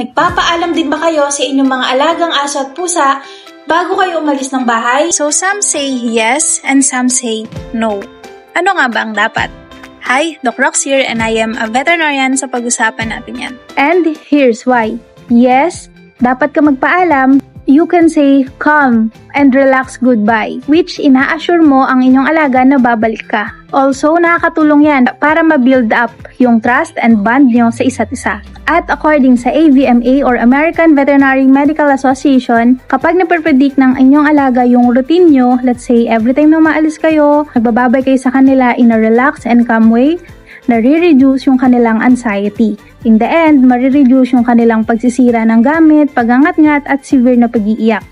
Nagpapaalam din ba kayo sa inyong mga alagang aso at pusa bago kayo umalis ng bahay? So some say yes and some say no. Ano nga ba ang dapat? Hi, Doc Rox here and I am a veterinarian sa pag-usapan natin yan. And here's why. Yes, dapat ka magpaalam. You can say calm and relax goodbye, which ina-assure mo ang inyong alaga na babalik ka. Also, nakakatulong yan para ma-build up yung trust and bond nyo sa isa't isa. At according sa AVMA or American Veterinary Medical Association, kapag napapredict ng inyong alaga yung routine nyo, let's say every time na maalis kayo, nagbababay kayo sa kanila in a relaxed and calm way, nare-reduce yung kanilang anxiety. In the end, marireduce yung kanilang pagsisira ng gamit, pagangat-ngat at severe na pag-iiyak.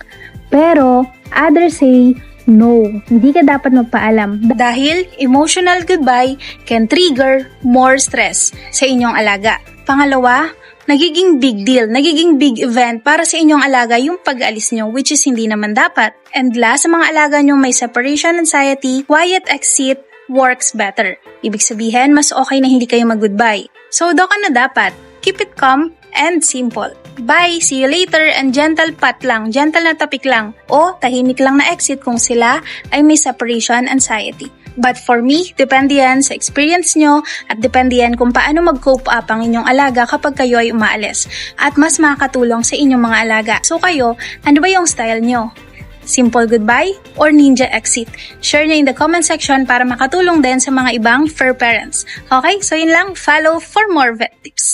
Pero, others say, no, hindi ka dapat magpaalam. Dahil emotional goodbye can trigger more stress sa inyong alaga. Pangalawa, nagiging big deal, nagiging big event para sa inyong alaga yung pag-alis nyo which is hindi naman dapat. And last, sa mga alaga nyo may separation anxiety, quiet exit works better. Ibig sabihin, mas okay na hindi kayo mag-goodbye. So, doon na dapat. Keep it calm and simple. Bye, see you later, and gentle pat lang, gentle na tapik lang, o tahimik lang na exit kung sila ay may separation anxiety. But for me, depende yan sa experience nyo at depende yan kung paano mag-cope up ang inyong alaga kapag kayo ay umaalis at mas makakatulong sa inyong mga alaga. So kayo, ano ba yung style nyo? Simple goodbye or ninja exit? Share nyo in the comment section para makatulong din sa mga ibang fur parents. Okay, so yun lang. Follow for more vet tips.